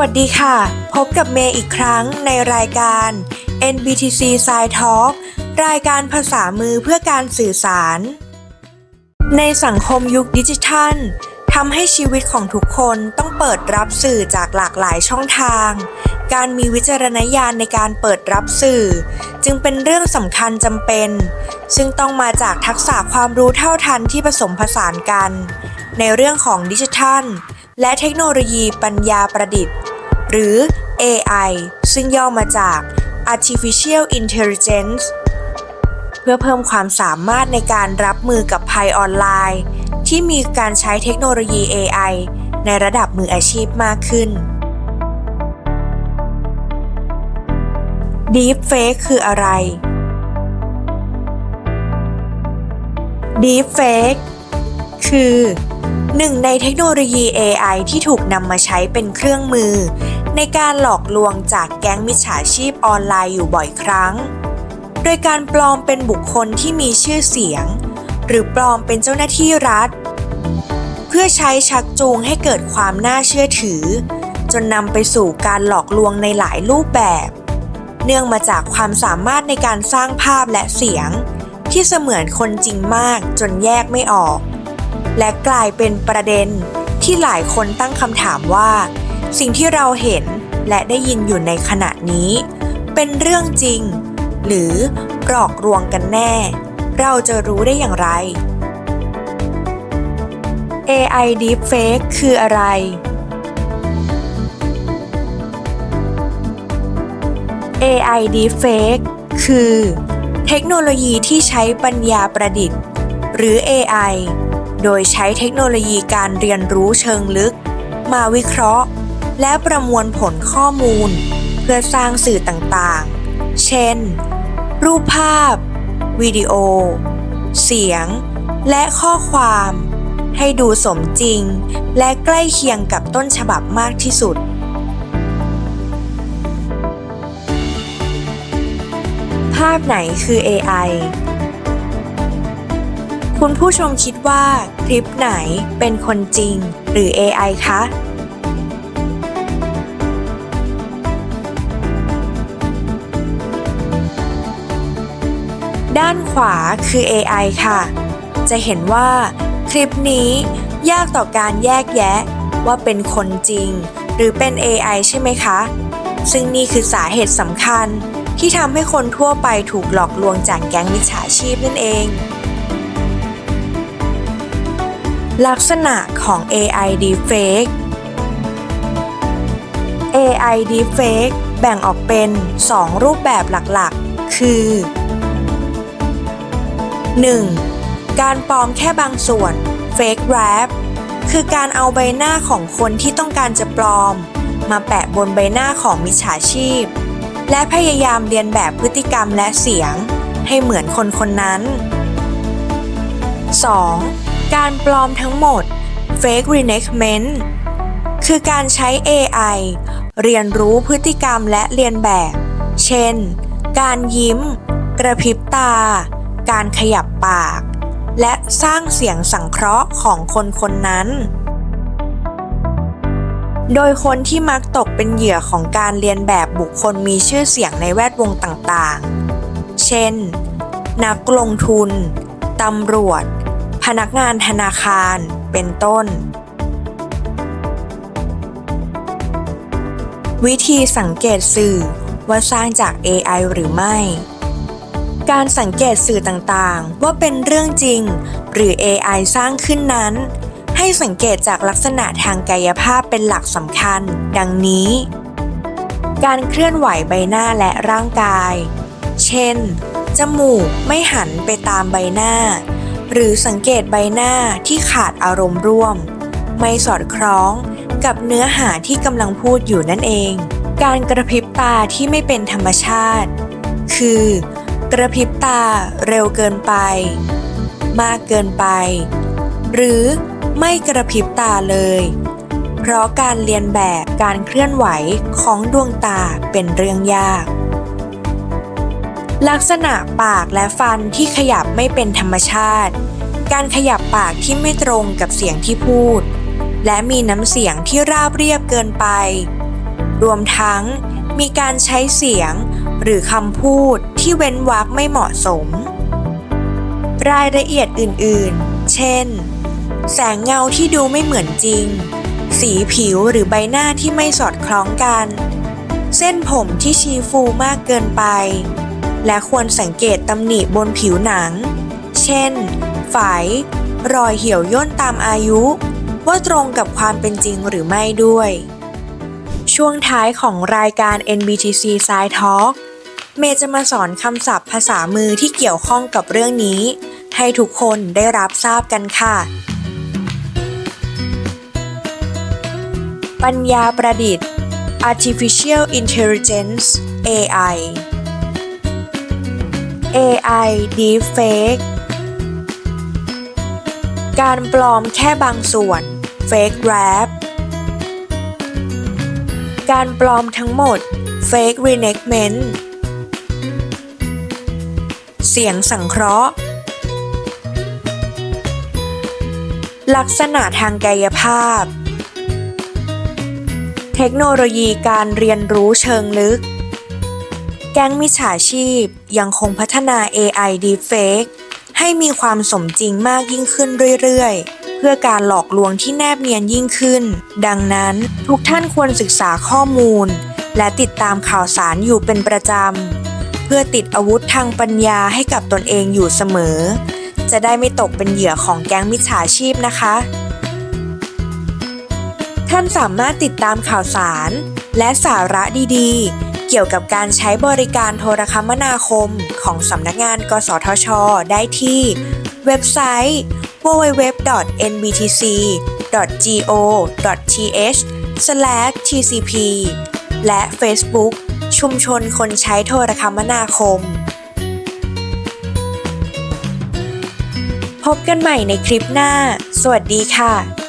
วัสดีค่ะ พบกับเมย์อีกครั้งในรายการ NBTC Side Talk รายการภาษามือเพื่อการสื่อสาร ในสังคมยุคดิจิทัลทำให้ชีวิตของทุกคนต้องเปิดรับสื่อจากหลากหลายช่องทาง การมีวิจารณญาณในการเปิดรับสื่อ จึงเป็นเรื่องสำคัญจำเป็น ซึ่งต้องมาจากทักษะความรู้เท่าทันที่ผสมผสานกัน ในเรื่องของดิจิทัล และเทคโนโลยีปัญญาประดิษฐ์ หรือ AI ซึ่งย่อมาจาก Artificial Intelligence เพื่อเพิ่มความสามารถในการรับมือกับภัยออนไลน์ ที่มีการใช้เทคโนโลยี AI ในระดับมืออาชีพมากขึ้น Deepfake คืออะไร Deepfake คือ หนึ่งในเทคโนโลยี AI ที่ถูกนำมาใช้เป็นเครื่องมือ ในการหลอกลวงจากแก๊งมิจฉาชีพออนไลน์อยู่บ่อยครั้ง โดยการปลอมเป็นบุคคลที่มีชื่อเสียง หรือปลอมเป็นเจ้าหน้าที่รัฐ เพื่อใช้ชักจูงให้เกิดความน่าเชื่อถือ จนนำไปสู่การหลอกลวงในหลายรูปแบบ เนื่องมาจากความสามารถในการสร้างภาพและเสียงที่เสมือนคนจริงมากจนแยกไม่ออก และกลายเป็นประเด็นที่หลายคนตั้งคำถามว่า สิ่งที่เราเห็นและได้ยินอยู่ในขณะนี้ เป็นเรื่องจริง หรือหลอกลวงกันแน่ เราจะรู้ได้อย่างไร AI Deepfake คืออะไร AI Deepfake คือ เทคโนโลยีที่ใช้ปัญญาประดิษฐ์ หรือ AI โดยใช้เทคโนโลยีการเรียนรู้เชิงลึก มาวิเคราะห์ และประมวลผลข้อมูล เพื่อสร้างสื่อต่างๆ เช่น รูปภาพ วิดีโอ เสียง และข้อความ ให้ดูสมจริง และใกล้เคียงกับต้นฉบับมากที่สุดภาพไหนคือ AI คุณผู้ชมคิดว่าคลิปไหนเป็นคนจริง หรือ AI คะด้านขวาคือ AI ค่ะ จะเห็นว่าคลิปนี้ยากต่อการแยกแยะว่าเป็นคนจริง หรือเป็น AI ใช่ไหมคะ ซึ่งนี่คือสาเหตุสำคัญที่ทำให้คนทั่วไปถูกหลอกลวงจากแก๊งมิจฉาชีพนั่นเอง ลักษณะของ AI Deepfake AI Deepfake แบ่งออกเป็น 2 รูปแบบหลักๆ คือ 1. การปลอมแค่บางส่วน Fake Wrap คือการเอาใบหน้าของคนที่ต้องการจะปลอม มาแปะบนใบหน้าของมิจฉาชีพ และพยายามเรียนแบบพฤติกรรมและเสียง ให้เหมือนคนคนนั้น 2. การปลอมทั้งหมด Fake Reenactment คือการใช้ AI เรียนรู้พฤติกรรมและเรียนแบบ เช่น การยิ้ม กระพริบตา การขยับปาก และสร้างเสียงสังเคราะห์ของคนคนนั้น โดยคนที่มักตกเป็นเหยื่อของการเรียนแบบบุคคลมีชื่อเสียงในแวดวงต่างๆ เช่น นักลงทุน ตำรวจ พนักงานธนาคาร เป็นต้น วิธีสังเกตสื่อว่าสร้างจาก AI หรือไม่ การสังเกตสื่อต่างๆ ว่าเป็นเรื่องจริง หรือ AI สร้างขึ้นนั้น ให้สังเกตจากลักษณะทางกายภาพเป็นหลักสำคัญ ดังนี้ การเคลื่อนไหวใบหน้าและร่างกาย เช่น จมูกไม่หันไปตามใบหน้า หรือสังเกตใบหน้าที่ขาดอารมณ์ร่วม ไม่สอดคล้องกับเนื้อหาที่กำลังพูดอยู่นั่นเอง การกระพริบตาที่ไม่เป็นธรรมชาติ คือ กระพริบตาเร็วเกินไป มากเกินไป หรือไม่กระพริบตาเลย เพราะการเรียนแบบการเคลื่อนไหวของดวงตาเป็นเรื่องยาก ลักษณะปากและฟันที่ขยับไม่เป็นธรรมชาติ การขยับปากที่ไม่ตรงกับเสียงที่พูด และมีน้ำเสียงที่ราบเรียบเกินไป รวมทั้งมีการใช้เสียงหรือคำพูดที่เว้นวรรคไม่เหมาะสม รายละเอียดอื่นๆ เช่น แสงเงาที่ดูไม่เหมือนจริง สีผิวหรือใบหน้าที่ไม่สอดคล้องกัน เส้นผมที่ชี้ฟูมากเกินไป และควรสังเกตตำหนิบนผิวหนัง เช่น ฝาย รอยเหี่ยวย่นตามอายุ ว่าตรงกับความเป็นจริงหรือไม่ด้วย ช่วงท้ายของรายการ NBTC Side Talk เมย์จะมาสอนคำศัพท์ภาษามือที่เกี่ยวข้องกับเรื่องนี้ ให้ทุกคนได้รับทราบกันค่ะ ปัญญาประดิษฐ์ Artificial Intelligence AI AI Deepfake การปลอมแค่บางส่วน Fake Rap การปลอมทั้งหมด Fake Reenactment เสียงสังเคราะห์ ลักษณะทางกายภาพ เทคโนโลยีการเรียนรู้เชิงลึก แก๊งมิจฉาชีพยังคงพัฒนา AI Deepfake ให้มีความสมจริงมากยิ่งขึ้นเรื่อยๆ เพื่อการหลอกลวงที่แนบเนียนยิ่งขึ้น ดังนั้นทุกท่านควรศึกษาข้อมูล และติดตามข่าวสารอยู่เป็นประจำ เพื่อติดอาวุธทางปัญญาให้กับตนเองอยู่เสมอ จะได้ไม่ตกเป็นเหยื่อของแก๊งมิจฉาชีพนะคะ ท่านสามารถติดตามข่าวสาร และสาระดีๆ กี่ยวกับการใช้บริการโทรคมนาคมของสำนักงาน กสทช ได้ที่ เว็บไซต์ www.nbtc.go.th/tcp และ Facebook ชุมชนคนใช้โทรคมนาคม พบกันใหม่ในคลิปหน้า สวัสดีค่ะ